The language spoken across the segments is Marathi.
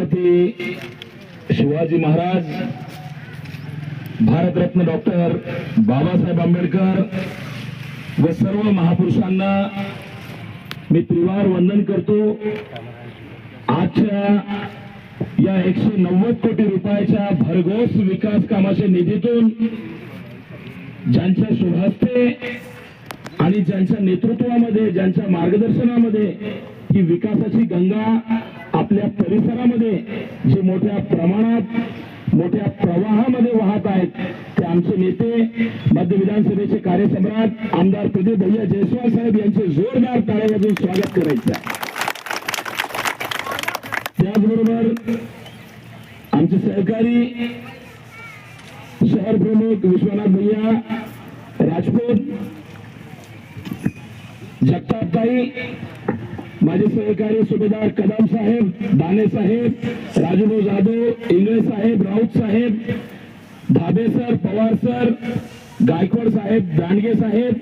छत्रपती शिवाजी महाराज भारतरत्न डॉक्टर बाबासाहेब आंबेडकर व सर्व महापुरुषांना मी त्रिवार वंदन करतो. आजच्या या एकशे नव्वद कोटी रुपयाच्या भरघोस विकास कामाच्या निधीतून ज्यांच्या शुभहस्ते आणि ज्यांच्या नेतृत्वामध्ये ज्यांच्या मार्गदर्शनामध्ये ही विकासाची गंगा आपल्या परिसरामध्ये जे मोठ्या प्रमाणात मोठ्या प्रवाहामध्ये वाहत आहेत ते आमचे नेते मध्य विधानसभेचे कार्यसम्राट आमदार प्रदीप भैया जयस्वाल साहेब यांचे जोरदार टाळ्या स्वागत करायचं त्याचबरोबर आमचे सहकारी शहर प्रमुख विश्वनाथ भैया राजपूत जगतापताई माझे सहकारी सुभेदार कदम साहेब दाने साहेब राजूभाऊ जाधव इंगळे साहेब राऊत साहेब धाबे सर पवार सर गायकवाड साहेब दांडगे साहेब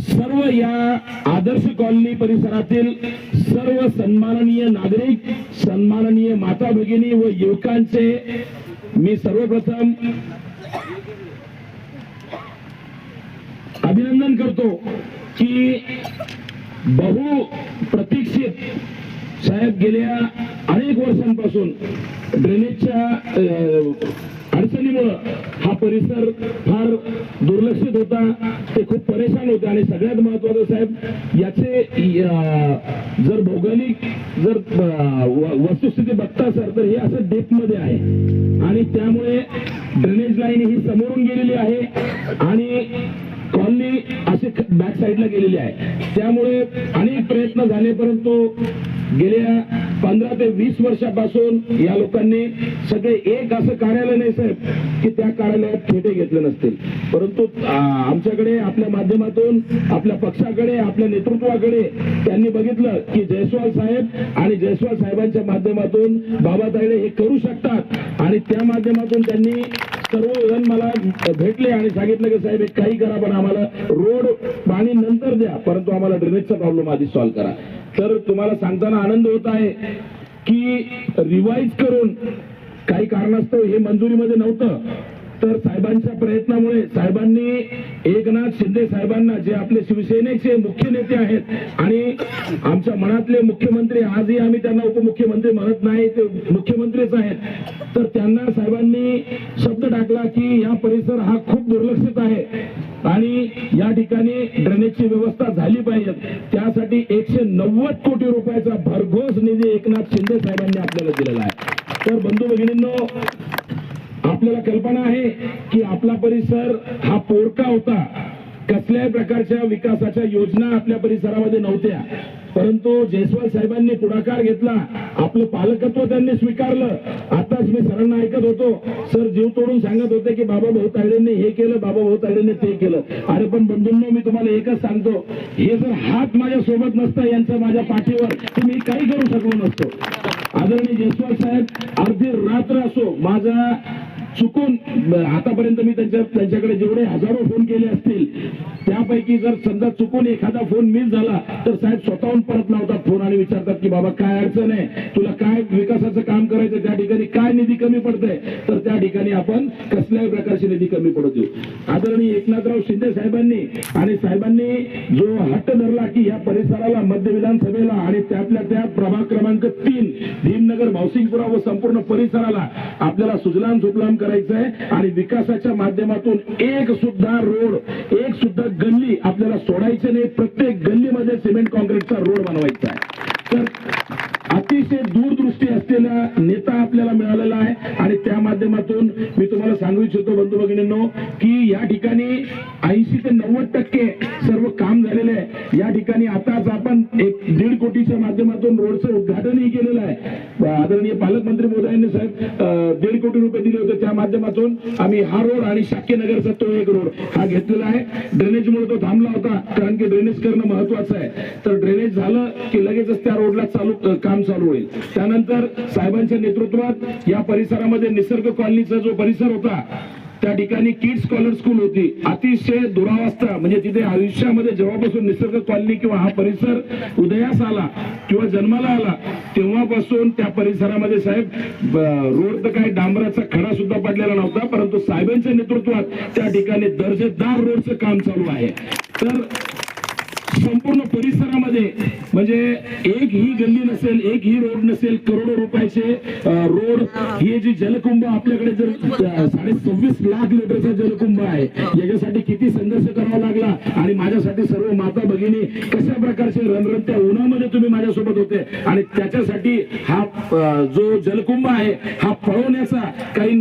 सर्व या आदर्श कॉलनी परिसरातील सर्व सन्माननीय नागरिक सन्माननीय माता भगिनी व युवकांचे मी सर्वप्रथम अभिनंदन करतो की बहु प्रतीक्षित. साहेब गेल्या अनेक वर्षांपासून ड्रेनेजच्या अडचणीमुळं हा परिसर फार दुर्लक्षित होता. ते खूप परेशान होते. आणि सगळ्यात महत्वाचं साहेब याचे या जर भौगोलिक जर वस्तुस्थिती बघता सर तर हे असं डेपमध्ये आहे. आणि त्यामुळे ड्रेनेज लाईन ही समोरून गेलेली आहे. आणि कॉलनी असे बॅक साईडला गेलेली आहे त्यामुळे अनेक प्रयत्न झाले परंतु गेल्या पंधरा ते वीस वर्षापासून या लोकांनी सगळे एक असं कार्यालय नाही साहेब की त्या कार्यालयात ठेटे घेतले नसतील. परंतु आमच्याकडे आपल्या माध्यमातून आपल्या पक्षाकडे आपल्या नेतृत्वाकडे त्यांनी बघितलं की जयस्वाल साहेब आणि जयस्वाल साहेबांच्या माध्यमातून बाबा हे करू शकतात आणि त्या माध्यमातून त्यांनी सर्वजण मला भेटले आणि सांगितलं की साहेब एक काही करा पण आम्हाला रोड पाणी नंतर द्या परंतु आम्हाला ड्रेनेजचा प्रॉब्लेम आधी सॉल्व्ह करा. तर तुम्हाला सांगताना आनंद होत आहे की रिवाईज करून काही कारणास्तव हे मंजुरीमध्ये नव्हतं. तर साहेबांच्या प्रयत्नामुळे साहेबांनी एकनाथ शिंदे साहेबांना जे आपले शिवसेनेचे मुख्य नेते आहेत आणि आमच्या मनातले मुख्यमंत्री आजही आम्ही त्यांना उपमुख्यमंत्री म्हणत नाही ते मुख्यमंत्रीच आहेत. तर त्यांना साहेबांनी शब्द टाकला की या परिसर हा खूप दुर्लक्षित आहे आणि या ठिकाणी ड्रेनेजची व्यवस्था झाली पाहिजे. त्यासाठी एकशे नव्वद कोटी रुपयाचा भरघोस निधी एकनाथ शिंदे साहेबांनी आपल्याला दिलेला आहे. तर बंधू भगिनींनो आपल्याला कल्पना आहे की आपला परिसर हा पोरका होता. कसल्याही प्रकारच्या विकासाच्या योजना आपल्या परिसरामध्ये नव्हत्या. परंतु जयस्वाल साहेबांनी पुढाकार घेतला. आपलं पालकत्व त्यांनी स्वीकारलं. आताच मी सरांना ऐकत होतो. सर जीव तोडून सांगत होते की बाबा भाऊ तायडेंनी हे केलं बाबा भाऊ तायडेंनी ते केलं. अरे पण बंधूंनो मी तुम्हाला एकच सांगतो. हे जर हात माझ्या सोबत नसता यांचा माझ्या पाठीवर तर मी काही करू शकलो नसतो. आदरणीय जयस्वाल साहेब अर्धी रात्र असो माझा चुकून आतापर्यंत मी त्यांच्या त्यांच्याकडे जेवढे हजारो फोन केले असतील त्यापैकी जर समजा चुकून एखादा फोन मिस झाला तर साहेब स्वतःहून परत लावतात फोन आणि विचारतात की बाबा काय अडचण आहे? तुला काय विकासाचं काम करायचं त्या ठिकाणी? काय निधी कमी पडतंय? तर त्या ठिकाणी आपण कसल्याही प्रकारची निधी कमी पडत देऊ. आदरणीय एकनाथराव शिंदे साहेबांनी आणि साहेबांनी जो हट्ट धरला की या परिसराला मध्य विधानसभेला आणि त्यातल्या त्यात प्रभाग क्रमांक तीन भीमनगर भावसिंगपुरा व संपूर्ण परिसराला आपल्याला सुजलाम सुजलाम करायचं आहे आणि विकासाच्या माध्यमातून एक सुद्धा रोड एक सुद्धा गल्ली आपल्याला सोडायचे नाही प्रत्येक गल्लीमध्ये सिमेंट कॉन्क्रीटचा रोड बनवायचा आहे. तर अतिशय दूरदृष्टी असलेला नेता आपल्याला मिळालेला आहे. आणि त्या माध्यमातून मी तुम्हाला सांगू इच्छितो बंधू भगिनींनो की या ठिकाणी ऐंशी ते नव्वद टक्के सर्व काम झालेलं आहे. या ठिकाणी आताच आपण एक दीड कोटीच्या माध्यमातून रोडचं उद्घाटनही केलेलं आहे. आदरणीय पालकमंत्री मोदयांनी साहेब दीड कोटी रुपये दिले होते त्या माध्यमातून. आम्ही हा रोड आणि शाक्यनगरचा तो एक रोड हा घेतलेला आहे. ड्रेनेजमुळे तो थांबला होता कारण की ड्रेनेज करणं महत्वाचं आहे. तर ड्रेनेज झालं की लगेचच त्या रोडला चालू काम चालू होईल. त्यानंतर साहेबांच्या नेतृत्वात या परिसरामध्ये निसर्ग कॉलनीचा जो परिसर होता त्या ठिकाणी किड स्कॉलर स्कूल होती. अतिशय दुरावस्था म्हणजे तिथे आयुष्यामध्ये जेव्हापासून निसर्ग कॉलनी किंवा हा परिसर उदयास आला किंवा जन्माला आला तेव्हापासून त्या परिसरामध्ये साहेब रोड तर काही डांबराचा खडा सुद्धा पडलेला नव्हता परंतु साहेबांच्या नेतृत्वात त्या ठिकाणी दर्जेदार रोडचं काम चालू आहे. तर संपूर्ण परिसरामध्ये म्हणजे एक ही गल्ली नसेल एक ही रोड नसेल करोडो रुपयाचे रोड हे जे जलकुंभ आपल्याकडे जर साडे सव्वीस लाख लिटरचा जलकुंभ आहे याच्यासाठी किती संघर्ष करावा लागला? आणि माझ्यासाठी सर्व माता भगिनी कशा प्रकारचे रणरणत्या उन्हामध्ये तुम्ही माझ्यासोबत होते? आणि त्याच्यासाठी हा जो जलकुंभ आहे हा पळवण्याचा काही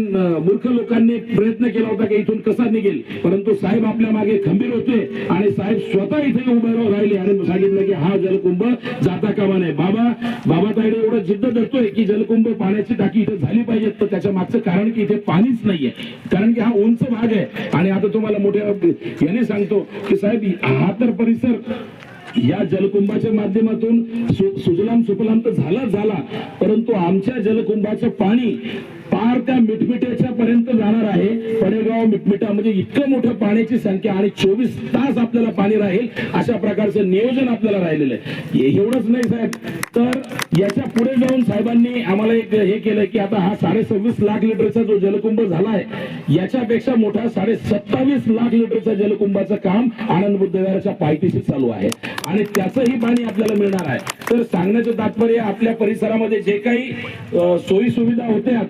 मूर्ख लोकांनी प्रयत्न केला होता की इथून कसा निघेल? परंतु साहेब आपल्या मागे खंबीर होते आणि साहेब स्वतः इथे उभे राहून राहिले आणि सांगितलं की हा जलकुंभ जाता कामा नाही बाबा बाबा तायडे एवढं जिद्द धरतोय की जलकुंभ पाण्याची टाकी इथे झाली पाहिजे तर त्याच्या मागचं कारण की इथे पाणीच नाहीये. कारण की हा उंच भाग आहे. आणि आता तुम्हाला मोठ्या याने सांगतो की साहेब हा तर परिसर या जलकुंभाच्या माध्यमातून सु- सुजलाम सुफलाम तर झाला झाला. परंतु आमच्या जलकुंभाचं पाणी पार त्या मिटमिट्याच्या पर्यंत जाणार आहे. पडेगाव मिटमिटा म्हणजे इतकं मोठं पाण्याची संख्या आणि चोवीस तास आपल्याला पाणी राहील अशा प्रकारचं नियोजन आपल्याला राहिलेलं आहे. एवढंच नाही साहेब. तर याच्यापुढे जाऊन साहेबांनी आम्हाला एक हे केलं की आता हा साडे सव्वीस लाख लिटरचा जो जलकुंभ झाला आहे याच्यापेक्षा मोठा साडे सत्तावीस लाख लिटरचा जलकुंभाचं काम आनंद बुद्धविहाराच्या पायथीशी चालू आहे. आणि त्याचंही पाणी आपल्याला मिळणार आहे. तर सांगण्याचं तात्पर्य आपल्या परिसरामध्ये जे काही सोयी सुविधा होत्या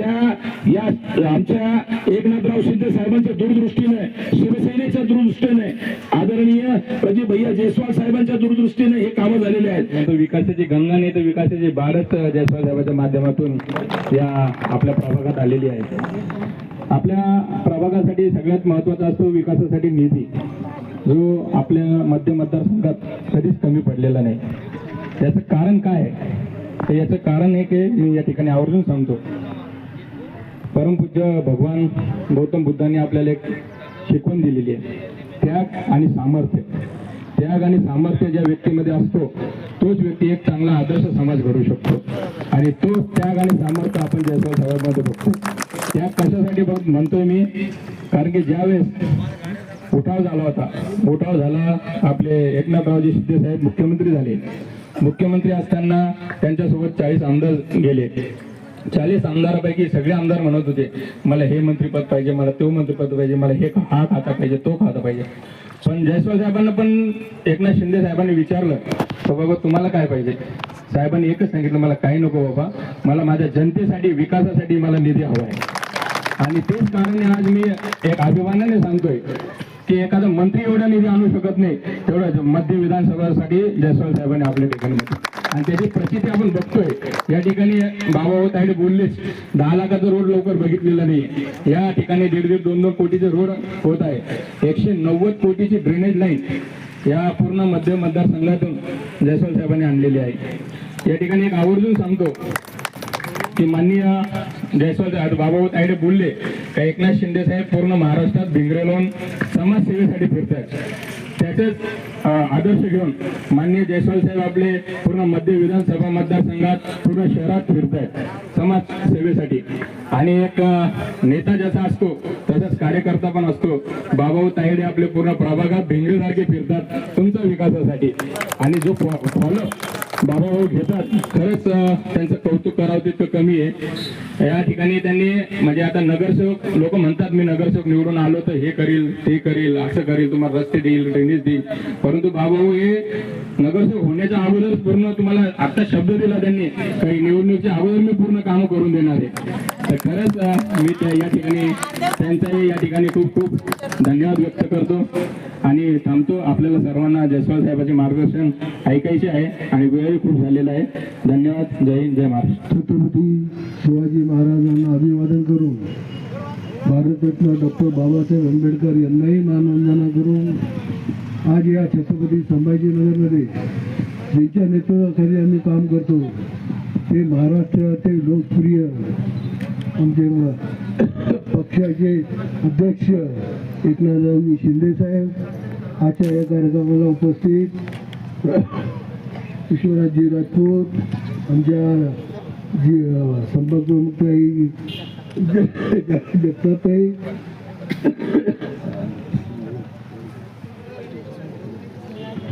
त्या या आमच्या एकनाथराव शिंदे साहेबांच्या दूरदृष्टीने शिवसेनेच्या दूरदृष्टीने आदरणीय प्रजी भैया जयस्वाल साहेबांच्या दूरदृष्टीने हे कामं झालेले आहेत. विकासाची गंगा नाही तर विकासाची भारत जयस्वाल साहेबांच्या माध्यमातून या आपल्या प्रभागात आलेली आहे. आपल्या प्रभागासाठी सगळ्यात महत्त्वाचा असतो विकासासाठी निधी. जो आपल्या मध्य मतदारसंघात कधीच कमी पडलेला नाही. याचं कारण काय आहे? तर याचं कारण हे की मी या ठिकाणी आवर्जून सांगतो. परमपूज्य भगवान गौतम बुद्धांनी आपल्याला एक शिकवण दिलेली आहे. त्याग आणि सामर्थ्य. त्याग आणि सामर्थ्य ज्या व्यक्तीमध्ये असतो तोच व्यक्ती एक चांगला आदर्श समाज घडू शकतो. आणि तो त्याग आणि सामर्थ्य आपण जयस्वाल साहेबांमध्ये बघतो त्याग कशासाठी बघ म्हणतोय मी कारण की ज्यावेळेस उठाव झाला होता उठाव झाला आपले एकनाथरावजी शिंदे साहेब मुख्यमंत्री झाले. मुख्यमंत्री असताना त्यांच्यासोबत चाळीस आमदार गेले. चाळीस आमदारापैकी सगळे आमदार म्हणत होते मला हे मंत्रीपद पाहिजे मला तो मंत्रीपद पाहिजे मला हे हा खाता पाहिजे तो खाता पाहिजे. पण जयस्वाल साहेबांना पण एकनाथ शिंदे साहेबांनी विचारलं तर बाबा तुम्हाला काय पाहिजे? साहेबांनी एकच सांगितलं मला काही नको बाबा मला माझ्या जनतेसाठी विकासासाठी मला निधी हवा आहे. आणि तेच कारण आज मी एक अभिमानाने सांगतोय की एखादा मंत्री एवढा निधी आणू शकत नाही तेवढं मध्य विधानसभासाठी जयस्वाल साहेबांनी आपल्या ठिकाणी आणि त्याची प्रचिती आपण बघतोय. या ठिकाणी बाबा तायडे बोललेच दहा लाखाचा रोड लवकर बघितलेला नाही. या ठिकाणी दीड दीड दोन दोन कोटीचे रोड होत आहे एकशे नव्वद कोटीची ड्रेनेज लाईन या पूर्ण मध्य मतदारसंघातून जयस्वाल साहेबांनी आणलेली आहे. या ठिकाणी एक आवर्जून सांगतो की माननीय जयस्वाल साहेब बाबा तायडे बोलले. का एकनाथ शिंदे साहेब पूर्ण महाराष्ट्रात भिंगरे लावून समाजसेवेसाठी फिरतात त्याचेच आदर्श घेऊन माननीय जयस्वाल साहेब आपले पूर्ण मध्य विधानसभा मतदारसंघात पूर्ण शहरात फिरत आहेत समाज सेवेसाठी आणि एक नेता जसा असतो तसाच कार्यकर्ता पण असतो. बाबाऊ तायडे आपले पूर्ण प्रभागात भिंगरेसारखे फिरतात तुमच्या विकासासाठी. आणि जो फॉलो बाबाभाऊ घेतात हो, खरंच त्यांचं कौतुक करावं तितकं कमी आहे. या ठिकाणी त्यांनी म्हणजे आता नगरसेवक लोक म्हणतात मी नगरसेवक निवडून आलो तर हे करील ते करील असं करील तुम्हाला रस्ते देईल ड्रेनेज देईल. परंतु बाबाभाऊ हो, हे नगरसेवक होण्याच्या अगोदर पूर्ण तुम्हाला आता शब्द दिला त्यांनी काही निवडणुकीच्या अगोदर मी पूर्ण कामं करून देणार आहे. तर खरंच मी त्या या ठिकाणी त्यांचाही या ठिकाणी खूप खूप धन्यवाद व्यक्त करतो. आणि थांबतो. आपल्याला सर्वांना जयस्वाल साहेबांचे मार्गदर्शन ऐकायचे आहे. आणि वेळ खूप झालेला आहे. धन्यवाद. जय हिंद जय महाराष्ट्र. छत्रपती शिवाजी महाराजांना अभिवादन करून भारतरत्न डॉक्टर बाबासाहेब आंबेडकर यांनाही मानवंदना करून आज या छत्रपती संभाजीनगरमध्ये ज्यांच्या नेतृत्वाखाली आम्ही काम करतो ते महाराष्ट्राचे लोकप्रिय आमचे पक्षाचे अध्यक्ष एकनाथरावजी शिंदेसाहेब आजच्या या कार्यक्रमाला उपस्थित. ईश्वराजी राजपूत आमच्या जी अ, संपर्क प्रमुख ताई जगताताई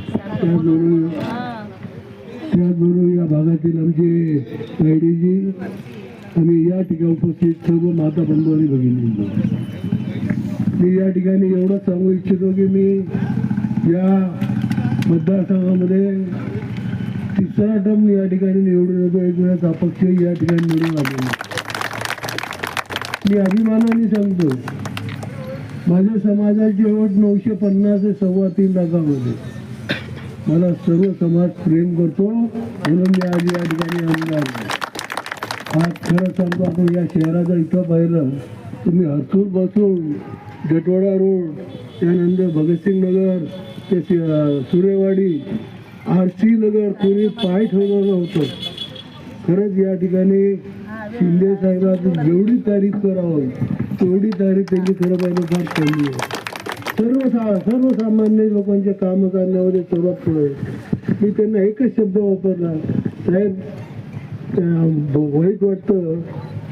त्याचबरोबर त्याचबरोबर या भागातील आमचे गायडीजी आणि या ठिकाणी उपस्थित सर्व माता बंधू आणि भगिनी मी या ठिकाणी एवढंच सांगू इच्छितो की मी या मतदारसंघामध्ये तिसरा टर्म या ठिकाणी निवडून येतो. एक वेळेस अपक्ष या ठिकाणी निवडून आलेलो मी अभिमानाने सांगतो माझ्या समाजाची ओट नऊशे पन्नास ते सव्वा तीन लाखामध्ये. मला सर्व समाज प्रेम करतो म्हणून मी आज या ठिकाणी आमदार आज खरं सांगतो आपण या शहराचा इथं पाहिलं तुम्ही हरसूर बसून जटवाडा रोड त्यानंतर भगतसिंग नगर ते सुरेवाडी आर सी नगर कोणी पाय ठेवलं नव्हतं खरंच या ठिकाणी शिंदे साहेबांची जेवढी तारीफ करावं तेवढी तारीफ त्यांची खरं पाहिजे फार कमी आहे. सर्व सा सर्वसामान्य लोकांचे कामं करण्यामध्ये सर्वात पुढे मी त्यांना एकच शब्द वापरला. साहेब त्या वाईट वाटतं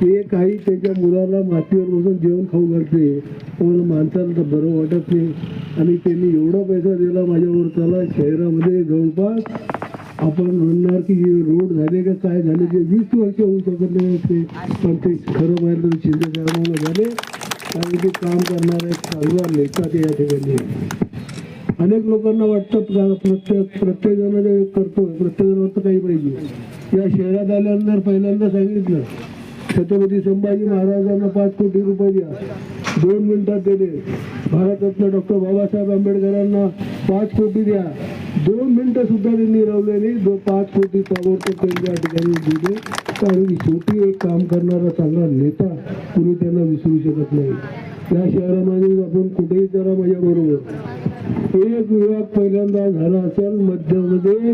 ते काही त्याच्या मुलाला मातीवर बसून जेवण खाऊ घालते. पण माणसाला तर बरं वाटत नाही. आणि त्यांनी एवढा पैसा दिला माझ्यावर त्याला शहरामध्ये जवळपास आपण म्हणणार की हे रोड झाले का काय झाले जे वीस वर्ष होऊ शकत नाही ते पण ते खरं पाहिलं तर शिंदे साहेबांना झाले. कारण ते काम करणारे एक चांगला नेता ते या ठिकाणी. अनेक लोकांना वाटतं प्रत्येक प्रत्येक जण जे करतो प्रत्येक जण वाटतं काही पाहिजे. या शहरात आल्यानंतर पहिल्यांदा सांगितलं छत्रपती संभाजी महाराजांना पाच कोटी रुपये द्या. दोन मिनिटात दिले भारतरत्न डॉक्टर बाबासाहेब आंबेडकरांना पाच कोटी द्या. दोन मिनिटं सुद्धा त्यांनी रावले नाही. दो पाच कोटी ताबडतोब त्यांच्या ठिकाणी दिले कारण शेवटी एक काम करणारा चांगला नेता कुणी त्यांना विसरू शकत नाही. या शहरामध्ये आपण कुठेही जरा माझ्या बरोबर एक विभाग पहिल्यांदा झाला असेल मध्यमध्ये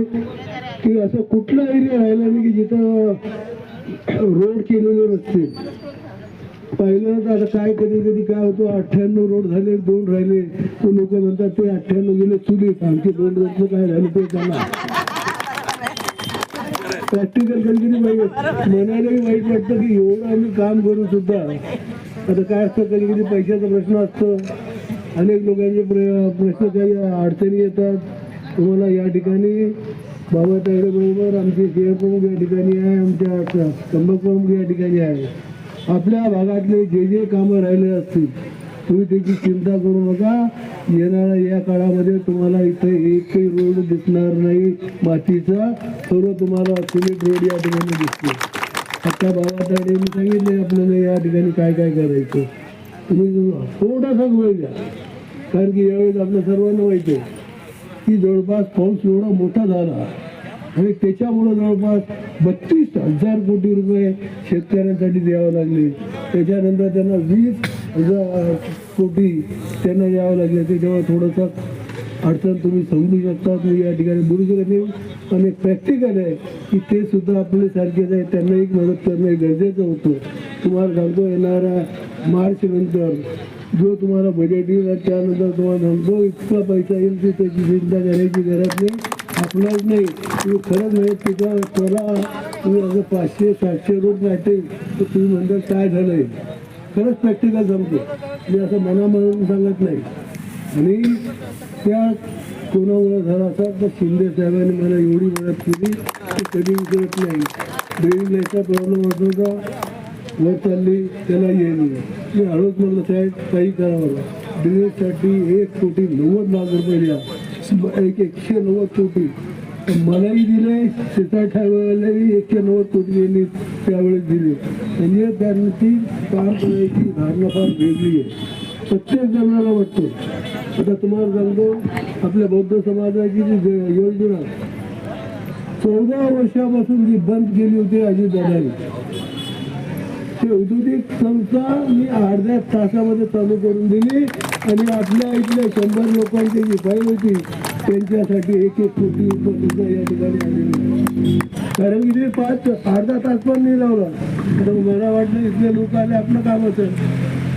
की असं कुठला एरिया राहिला नाही की जिथं रोड केलेले रस्ते. पाहिलं तर आता काय कधी कधी काय होतं अठ्ठ्याण्णव रोड झाले दोन राहिले. तो लोक म्हणतात ते अठ्ठ्याण्णव गेले चुलीत आणखी दोन रोडचं काय झालं ते त्याला प्रॅक्टिकल कधी कधी वाईट वाईट वाटतं की एवढं आम्ही काम करून सुद्धा. आता काय असतं कधी कधी पैशाचा प्रश्न असतो. अनेक लोकांचे प्र प्रश्न काही अडचणी येतात. तुम्हाला या ठिकाणी बाबा बरोबर आमचे शहर या ठिकाणी आहे आमच्या स्तंभ या ठिकाणी आहे. आपल्या भागातले जे जे कामं राहिले असतील तुम्ही त्याची चिंता करू नका. येणाऱ्या या काळामध्ये तुम्हाला इथे एकही रोड दिसणार नाही मातीचा. सर्व तुम्हाला सिमेंट रोड या ठिकाणी दिसतो आता बाबा सांगितले आपल्याला या ठिकाणी काय काय करायचं. तुम्ही थोडासाच वेळ घ्या कारण की यावेळेस आपल्या सर्वांना माहिती आहे. की जवळपास पाऊस एवढा मोठा झाला आणि त्याच्यामुळं जवळपास बत्तीस हजार कोटी रुपये शेतकऱ्यांसाठी द्यावं लागले. त्याच्यानंतर त्यांना वीस हजार कोटी त्यांना द्यावं लागले. त्याच्यावर थोडंसं अडचण तुम्ही समजू शकता. तुम्ही या ठिकाणी बोलू शकत नाही आणि प्रॅक्टिकल आहे की ते सुद्धा आपले सारखेच आहे. त्यांना एक मदत करणं गरजेचं होतं. तुम्हाला सांगतो येणाऱ्या मार्च नंतर जो तुम्हाला बजेट येईल आणि त्यानंतर तुम्हाला सांगतो इतका पैसा येईल ते त्याची चिंता करायची गरज नाही. आपल्याच नाही तुम्ही खरंच नाही तिथं करा तुम्ही असं पाचशे सातशे रोज राहते तर तुम्ही म्हणता काय झालं आहे खरंच प्रॅक्टिकल सांगतो. मी असं मनामधून सांगत नाही. आणि त्या कोणामुळे झाला असा तर शिंदे साहेबांनी मला एवढी मदत केली की कधी विसरत नाही. ड्रेन लाईटचा प्रॉब्लेम होत होता वर चालली त्याला येईल मी हळूच म्हटलं साहेब काही करा मला ड्रेनेजसाठी एक कोटी नव्वद लाख रुपये द्या. एक एकशे नव्वद कोटी. तर मलाही दिले सीता ठाकरेलाही एकशे नव्वद कोटी यांनी त्यावेळेस दिले. म्हणजे त्यांची काम करायची धारणा फार वेगळी आहे. प्रत्येक जणाला वाटतो. आता तुम्हाला सांगतो आपल्या बौद्ध समाजाची जी योजना चौदा वर्षापासून जी बंद केली होती अजितदादांनी ते औद्योगिक संस्था मी अर्ध्या तासामध्ये चालू करून दिली आणि आपल्या इथल्या शंभर लोकांची जी फाईल होती त्यांच्यासाठी एक एक कोटी रुपये सुद्धा या ठिकाणी आलेली कारण की ते पाच अर्धा तास पण नाही लावला. तर मला वाटलं इथले लोक आले आपलं काम होतं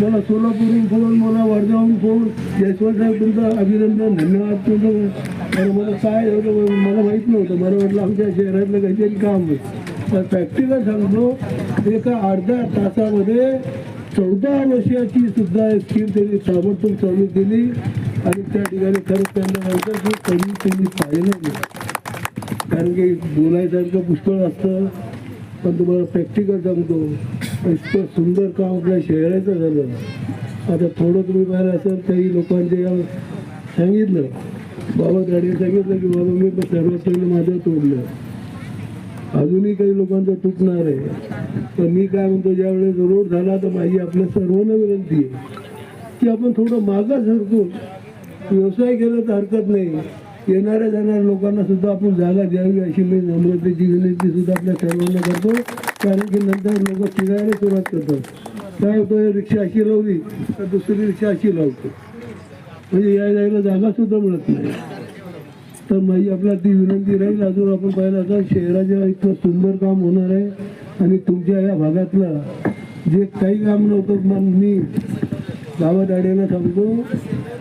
मला सोलापूरहून फोन मला वर्धाहून फोन. जयस्वाल साहेब तुमचं अभिनंदन धन्यवाद तुमचं. आणि मला काय होतं मला माहीत नव्हतं. मला वाटलं आमच्या शहरातलं काहीतरी काम होतं तर सांगतो एका अर्ध्या तासामध्ये चौदा वर्षाची सुद्धा स्कीम त्यांनी ताबडतोब चालू केली आणि त्या ठिकाणी खरंच त्यांना माहिती की कमी त्यांनी पाहिलं नाही कारण की बोलायसारखं पुष्कळ असतं पण तुम्हाला प्रॅक्टिकल सांगतो इतकं सुंदर काम आपल्या शहराचं झालं. आता थोडं तुम्ही पाहिलं असेल काही लोकांचे सांगितलं. बाबा गाडीने सांगितलं की बाबा मी सर्वात पहिलं माझं तोडलं. अजूनही काही लोकांचं तुटणार आहे. तर मी काय म्हणतो ज्यावेळेस रोड झाला तर माझी आपल्या सर्वांना विनंती आहे की आपण थोडं मागा सरतो व्यवसाय केला तर हरकत नाही. येणाऱ्या जाणाऱ्या लोकांना सुद्धा आपण जागा द्यावी अशी मी नम्रतेची विनंती सुद्धा आपल्या सर्वांना करतो. कारण की नंतर लोक फिरायला सुरुवात करतात. काय होतं रिक्षा अशी लावली तर दुसरी रिक्षा अशी लावतो. म्हणजे या जायला जागा सुद्धा मिळत नाही. तर माझी आपल्या ती विनंती राहील. अजून आपण पाहिलं तर शहराच्या इतकं सुंदर काम होणार आहे. आणि तुमच्या या भागातलं जे काही काम नव्हतं मग मी गावादाड्याला सांगतो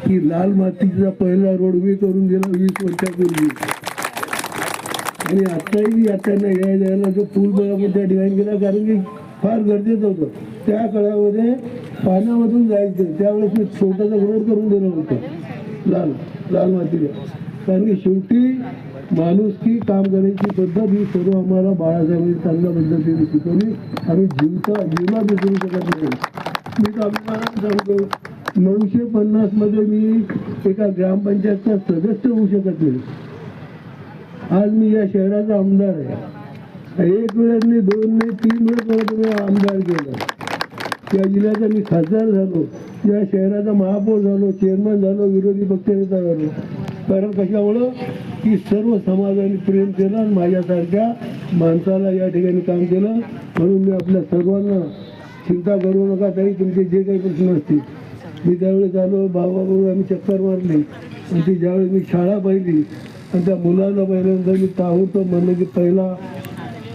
की लाल मातीचा पहिला रोड मी करून दिला वीस वर्षापूर्वी. आणि आत्ताही त्यांना या जायला जो पूल आपण त्या ठिकाणी गेला कारण की फार गरजेचं होतं. त्या काळामध्ये पाण्यामधून जायचं त्यावेळेस मी छोटासा रोड करून दिला होता लाल लाल मातीला कारण की शेवटी माणूस की काम करायची पद्धत ही सर्व आम्हाला बाळासाहेबांनी चांगल्या पद्धतीने शिकवली. आम्ही जीवता जीवना विसरू शकत नाही. मी तर अभिमानाने सांगतो नऊशे पन्नासमध्ये मी एका ग्रामपंचायतचा सदस्य होऊ शकत नाही. आज मी या शहराचा आमदार आहे. एक वेळेस मी दोन नाही तीन वेळेस मला तुम्ही आमदार केलं. या जिल्ह्याचा मी खासदार झालो. या शहराचा महापौर झालो चेअरमन झालो विरोधी पक्षनेता झालो. कारण कशामुळं? की सर्व समाजाने प्रेम केलं आणि माझ्यासारख्या माणसाला या ठिकाणी काम केलं. म्हणून मी आपल्या सर्वांना चिंता करू नका तरी तुमचे जे काही प्रश्न असतील. मी त्यावेळेस आलो भावाबरोबर आम्ही चक्कर मारली. आणि ती ज्यावेळेस मी शाळा पाहिली आणि त्या मुलांना पाहिल्यानंतर मी ताबडतोब म्हणलं की पहिला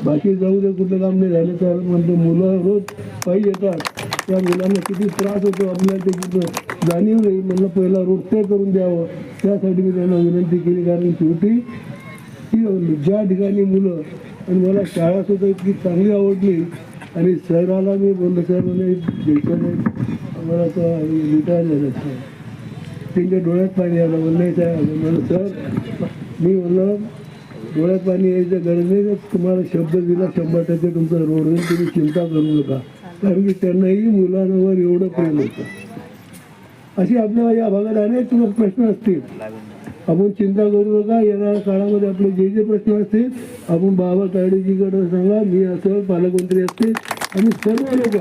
बाकी जाऊ दे कुठलं काम नाही झालं तर म्हणतो मुलं रोज पायी येतात. त्या मुलांना किती त्रास होतो आपल्याला त्याची जाणीव नाही. म्हणलं पहिला रोड ते करून द्यावं. त्यासाठी मी त्यांना विनंती केली कारण शेवटी की ज्या ठिकाणी मुलं आणि मला शाळा सुद्धा इतकी चांगली आवडली. आणि सराला मी बोललो सर म्हणे द्यायचं आम्हाला तर रिटायर त्यांच्या डोळ्यात पाणी आलं. म्हणलं नाही म्हणलं सर मी म्हणलं डोळ्यात पाणी यायचं गरज नाही. तुम्हाला शब्द दिला शंभर टक्के तुमचा रोड होईल. तुम्ही चिंता करू नका. कारण की त्यांनाही मुलांवर एवढं प्रेम होतं. अशी आपल्या या भागात अनेक तुला प्रश्न असतील. आपण चिंता करू नका. येणाऱ्या काळामध्ये आपले जे जे प्रश्न असतील आपण बाबा तायडेजीकडे सांगा मी असं पालकमंत्री असतील. आणि सर्व लोक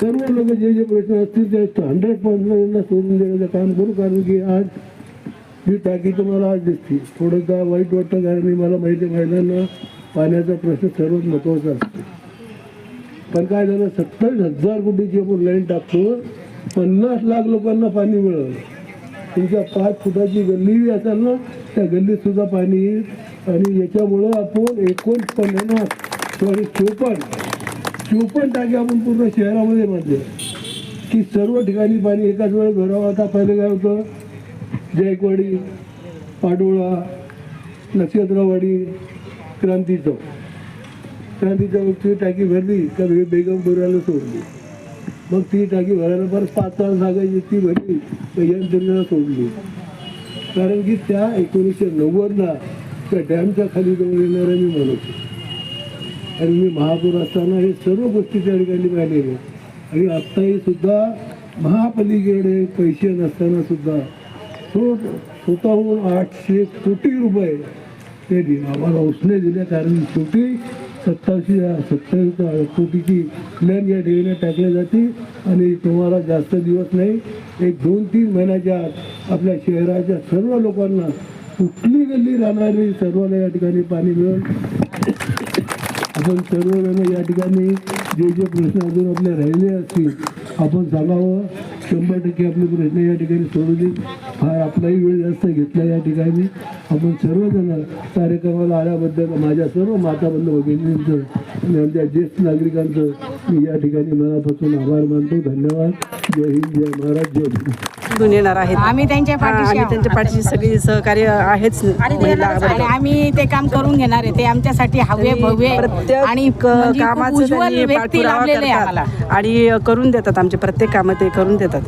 सर्व लोक जे जे प्रश्न असतील ते हंड्रेड पर्सेंट सोडून देण्याचं काम करू. कारण की आज ही टाकी तुम्हाला आज दिसते. थोडं का वाईट वाटतं कारण मला माहिती आहे महिलांना पाण्याचा प्रश्न सर्वात महत्त्वाचा असतो. पण काय झालं? सत्तावीस हजार कोटीची आपण लाईन टाकतो पन्नास लाख लोकांना पाणी मिळालं. तुमच्या पाच फुटाची गल्ली असेल ना त्या गल्लीत सुद्धा पाणी येईल. आणि याच्यामुळं आपण एकोणपन्नास सॉरी चोपन्न चोपन्न टाके आपण पूर्ण शहरामध्ये बांधले. की सर्व ठिकाणी पाणी एकाच वेळेस भरावं. आता पहिले काय होतं? जायकवाडी पाडोळा नक्षत्रवाडी क्रांती चौक क्रांती चौकची टाकी भरली का बेगम बेगमपुराला सोडली. मग ती टाकी भरायला परत पाच तास लागायची ती भरली यंत्रणा सोडली. कारण की त्या एकोणीसशे नव्वदला त्या डॅमच्या खाली जवळ येणाऱ्या मी म्हणत आणि मी महापौर असताना हे सर्व गोष्टी त्या ठिकाणी पाहिलेल्या आणि आत्ताही सुद्धा महापालिकेकडे पैसे नसताना सुद्धा तो स्वतःहून आठशे कोटी रुपये ते आम्हाला उसने दिले कारण शेवटी सत्तावीसशे सत्तावीस कोटीची प्लॅन या ठिकाणी टाकल्या जाते आणि तुम्हाला जास्त दिवस नाही. एक दोन तीन महिन्याच्या आत आपल्या शहराच्या सर्व लोकांना कुठली गल्ली राहणारी सर्वांना या ठिकाणी पाणी मिळेल. आपण सर्वजण या ठिकाणी जे जे प्रश्न अजून आपले राहिले असतील आपण सांगावं. शंभर टक्के आपले प्रश्न या ठिकाणी सोडवले. फार आपलाही वेळ जास्त घेतला या ठिकाणी. आपण सर्वजण कार्यक्रमाला आल्याबद्दल माझ्या सर्व माता भगिनींचं आणि आमच्या ज्येष्ठ नागरिकांचं मी या ठिकाणी मनापासून आभार मानतो. धन्यवाद. जय हिंद. जय महाराज. जय निवडून येणार आहेत. आम्ही त्यांच्या हा, पाठीशी आहोत. त्यांच्या पाठीशी सगळी सहकार्य आहेच महिला आणि आम्ही ते काम करून घेणार आहे. ते आमच्यासाठी हवे भव्य प्रत्येक आणि म्हणजे खूप कामाचं उज्ज्वल त्यांनी व्यक्ती पाठपुरावा लाभलेले आहे आम्हाला. करतात आणि करून देतात. आमचे प्रत्येक कामं ते करून देतात.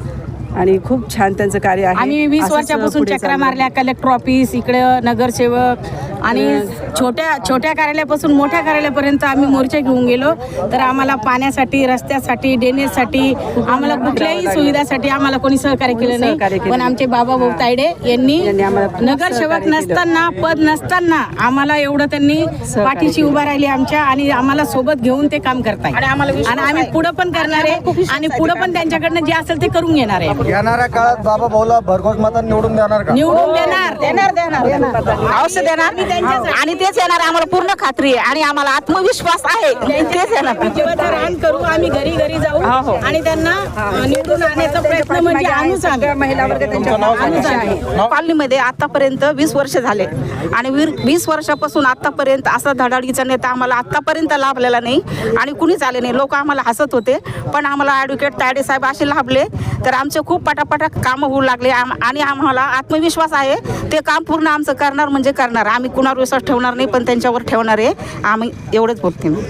आणि खूप छान त्यांचं कार्य आहे. आम्ही वीस असंच वर्षापासून पुढे चक्रा चालू. मारल्या कलेक्टर ऑफिस इकडे नगरसेवक आणि छोट्या छोट्या कार्यालयापासून मोठ्या कार्यालयापर्यंत आम्ही मोर्चे घेऊन गेलो. तर आम्हाला पाण्यासाठी रस्त्यासाठी ड्रेनेजसाठी आम्हाला कुठल्याही सुविधासाठी आम्हाला कोणी सहकार्य केलं सहकार्य नाही. केलं पण आमचे बाबा भाऊ तायडे यांनी यांनी आम्हाला खूप नगरसेवक सहकार्य केलं. नसताना पद नसताना आम्हाला एवढं त्यांनी पाठीशी उभा राहिली आमच्या आणि आम्हाला सोबत घेऊन ते काम करताय. आणि आम्ही पुढे पण करणार आहे आणि पुढे पण त्यांच्याकडनं जे असेल ते करून घेणार आहे. येणाऱ्या काळात बाबा भाऊला भरघोस मतांनी निवडून देणार का? निवडून देणार देणार देणार अवश्य देणार. आणि तेच येणार आम्हाला पूर्ण खात्री आहे. आणि आम्हाला आत्मविश्वास आहे. तेच येणार. आम्ही जीवाचं रान करू आम्ही घरी घरी जाऊ. आणि त्यांना निवडून आणण्याचा प्रयत्न म्हणजे आणूच आम्ही महिला वर्ग त्यांच्या कॉलनीमध्ये आतापर्यंत वीस वर्ष झाले. आणि वीर- वीस वर्षापासून आतापर्यंत असा धडाडीचा नेता आम्हाला आतापर्यंत लाभलेला नाही. आणि कुणीच आले नाही. लोक आम्हाला हसत होते. पण आम्हाला ॲडव्होकेट तायडे साहेब असे लाभले. तर आमचे खूप पटापटा कामं होऊ लागले. आम- आणि आम्हाला आत्मविश्वास आहे. ते काम पूर्ण आमचं करणार म्हणजे करणार. आम्ही कुणावर विश्वास ठेवणार नाही पण त्यांच्यावर ठेवणार आहे. आम्ही एवढंच बोलते मी.